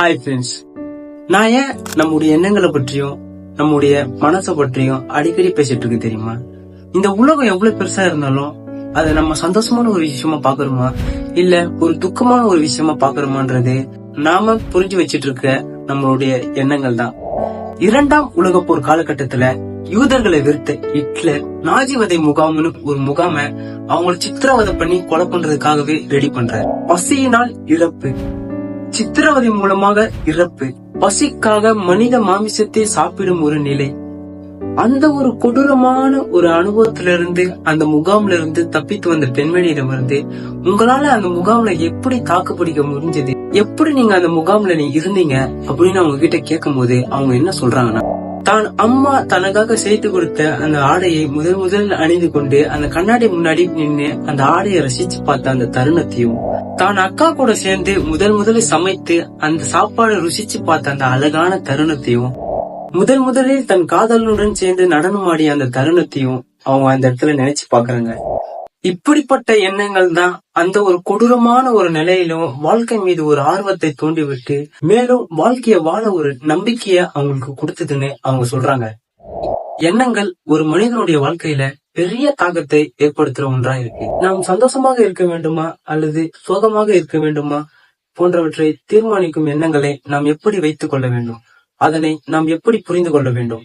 Hi friends நான் ஏன் நம்முடைய எண்ணங்களை பற்றியும் நம்முடைய மனசை பற்றியும் அடிக்கடி பேசிட்டு இருக்கு தெரியுமா? இந்த உலகம் எவ்வளவு பெருசா இருந்தாலும் அதை நம்ம சந்தோஷமான ஒரு விஷயமா பாக்குறோமா இல்ல ஒரு துக்கமான ஒரு விஷயமா பாக்குறோமான்றது நாம புரிஞ்சு வச்சிட்டு இருக்க நம்மளுடைய எண்ணங்கள் தான். இரண்டாம் உலக போர் காலகட்டத்துல யூதர்களை வெறுத்த ஹிட்லர் நாஜிவதை முகாம்னு ஒரு முகாமை அவங்களை சித்திரவதை பண்ணி கொலை பண்றதுக்காகவே ரெடி பண்றாரு. பசியினால் இறப்பு. சித்திரவதை மூலமாக இறப்பு. பசிக்காக மனித மாமிசத்தை சாப்பிடும் ஒரு நிலை. அந்த ஒரு கொடூரமான ஒரு அனுபவத்திலிருந்து அந்த முகாம்ல இருந்து தப்பித்து வந்த பெண்மணியிடமிருந்து உங்களால அந்த முகாம்ல எப்படி தாக்குப்பிடிக்க முடிஞ்சது? எப்படி நீங்க அந்த முகாம்ல நீ இருந்தீங்க? அப்படின்னு அவங்க கிட்ட கேட்கும் போது அவங்க என்ன சொல்றாங்கன்னா தான் அம்மா தனக்காக சேர்த்து கொடுத்த அந்த ஆடையை முதல் முதல் அணிந்து கொண்டு அந்த கண்ணாடி முன்னாடி நின்று அந்த ஆடையை ரசிச்சு பார்த்த அந்த தருணத்தையும் தான் அக்கா கூட சேர்ந்து முதல் முதல்ல சமைத்து அந்த சாப்பாடை ருசிச்சு பார்த்த அந்த அழகான தருணத்தையும் முதல் முதலில் தன் காதலனுடன் சேர்ந்து நடனமாடிய அந்த தருணத்தையும் அவங்க அந்த இடத்துல நினைச்சு பாக்குறாங்க இப்படிப்பட்ட எண்ணங்கள் தான் அந்த ஒரு கொடூரமான ஒரு நிலையிலும் வாழ்க்கை மீது ஒரு ஆர்வத்தை தூண்டிவிட்டு மேலும் வாழ்க்கைய வாழ ஒரு நம்பிக்கைய அவங்களுக்கு கொடுத்ததுன்னு அவங்க சொல்றாங்க. எண்ணங்கள் ஒரு மனிதனுடைய வாழ்க்கையில பெரிய தாக்கத்தை ஏற்படுத்துற ஒன்றா இருக்கு. நாம் சந்தோஷமாக இருக்க வேண்டுமா? அல்லது சோகமாக இருக்க வேண்டுமா? போன்றவற்றை தீர்மானிக்கும் எண்ணங்களை நாம் எப்படி வைத்துக் கொள்ள வேண்டும்? அதனை நாம் எப்படி புரிந்து கொள்ள வேண்டும்?